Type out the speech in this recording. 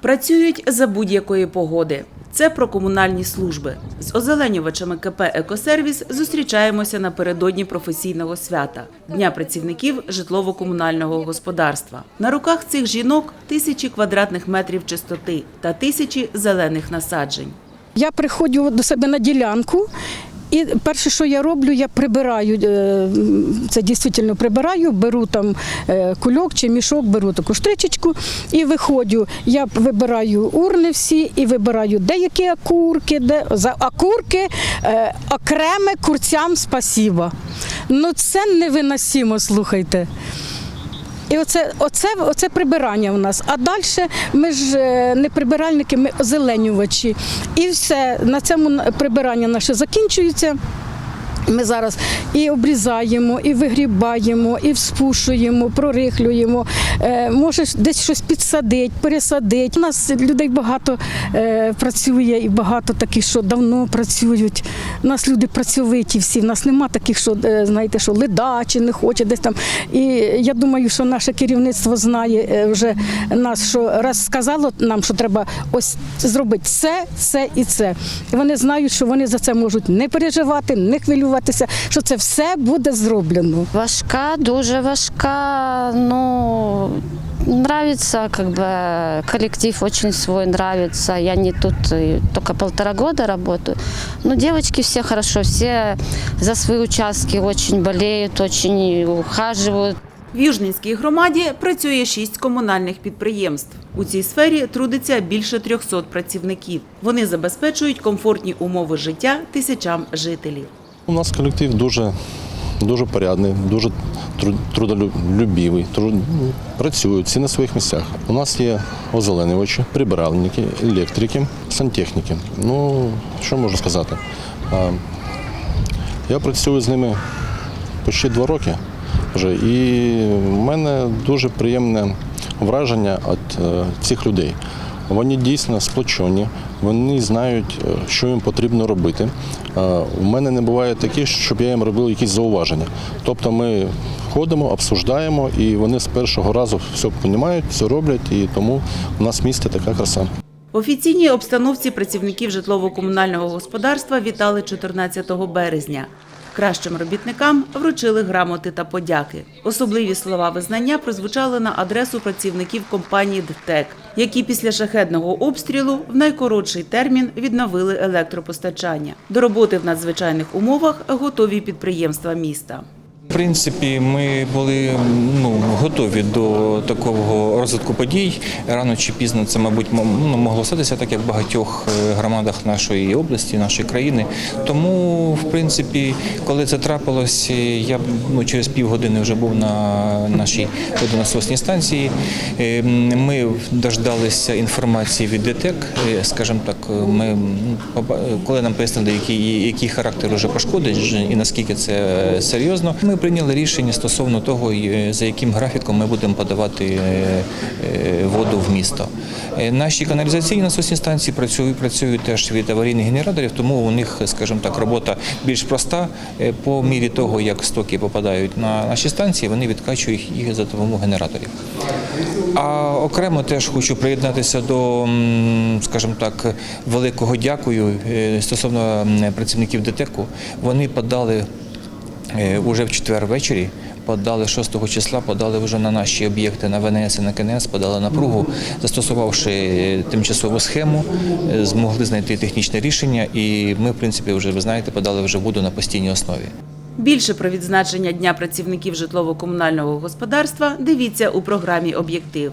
Працюють за будь-якої погоди. Це про комунальні служби. З озеленювачами КП «Екосервіс» зустрічаємося напередодні професійного свята – Дня працівників житлово-комунального господарства. На руках цих жінок тисячі квадратних метрів чистоти та тисячі зелених насаджень. Я приходжу до себе на ділянку. І перше, що я роблю, я прибираю, е, це дійсно прибираю, беру там е, кульок чи мішок, беру таку штричечку і виходжу. Я вибираю урни всі і вибираю деякі окурки, де за окурки е, окреме курцям спасіба. Ну це невиносимо, слухайте. І оце, оце, оце прибирання у нас. А далі ми ж е, не прибиральники, ми озеленювачі. І все, на цьому прибирання наше закінчується. Ми зараз і обрізаємо, і вигрібаємо, і вспушуємо, прорихлюємо. Е, може десь щось підсадить, пересадить. У нас людей багато е, працює і багато таких, що давно працюють. У нас люди працьовиті всі. У нас нема таких, що е, знаєте, що ледачі не хоче десь там. І я думаю, що наше керівництво знає вже нас, що раз сказало нам, що треба ось зробити це, це і це. Вони знають, що вони за це можуть не переживати, не хвилюватися, що це все буде зроблено. Важка, дуже важка. Ну, нравится, как бы коллектив очень свой нравится. Я не тут только полтора года работаю. Но девочки все хорошо, все за свои участки очень болеют, очень ухаживают. В Южненській громаді працює шість комунальних підприємств. У цій сфері трудиться більше 300 працівників. Вони забезпечують комфортні умови життя тисячам жителів. У нас колектив дуже, дуже порядний, дуже тру- трудолюбивий, тру- працюють всі на своїх місцях. У нас є озеленювачі, прибиральники, електрики, сантехніки. Ну, що можу сказати? Я працюю з ними почти два роки вже, і в мене дуже приємне враження від е, цих людей. Вони дійсно сплочені, вони знають, е, що їм потрібно робити. Е, У мене не буває таке, щоб я їм робив якісь зауваження. Тобто ми ходимо, обсуждаємо, і вони з першого разу все розуміють, все роблять, і тому у нас в така краса. В офіційній обстановці працівників житлово-комунального господарства вітали 14 березня. Кращим робітникам вручили грамоти та подяки. Особливі слова визнання прозвучали на адресу працівників компанії ДТЕК, які після шахедного обстрілу в найкоротший термін відновили електропостачання. До роботи в надзвичайних умовах готові підприємства міста. Принципі, ми були ну, готові до такого розвитку подій. Рано чи пізно це, мабуть, ну, могло статися, так як в багатьох е, громадах нашої області, нашої країни. Тому, в принципі, коли це трапилось, я ну, через півгодини вже був на нашій водонасосній станції. Е, Ми дождалися інформації від ДТЕК, е, скажімо так, ми коли нам пояснили, який, який характер уже пошкоджень і наскільки це серйозно, ми прийняли рішення стосовно того, е, за яким графіком ми будемо подавати е, е, воду в місто. Наші каналізаційні насосні станції працюють, працюють теж від аварійних генераторів, тому у них, скажімо так, робота більш проста. По мірі того, як стоки попадають на наші станції, вони відкачують їх за допомогою генераторів. А окремо теж хочу приєднатися до, скажімо так, великого дякую стосовно працівників ДТЕКу. Вони подали уже в четвер ввечері. Подали 6 числа, подали вже на наші об'єкти на ВНС і на КНС, подали напругу, застосувавши е, тимчасову схему, е, змогли знайти технічне рішення, і ми, в принципі, вже ви знаєте, подали вже воду на постійній основі. Більше про відзначення Дня працівників житлово-комунального господарства дивіться у програмі «Об'єктив».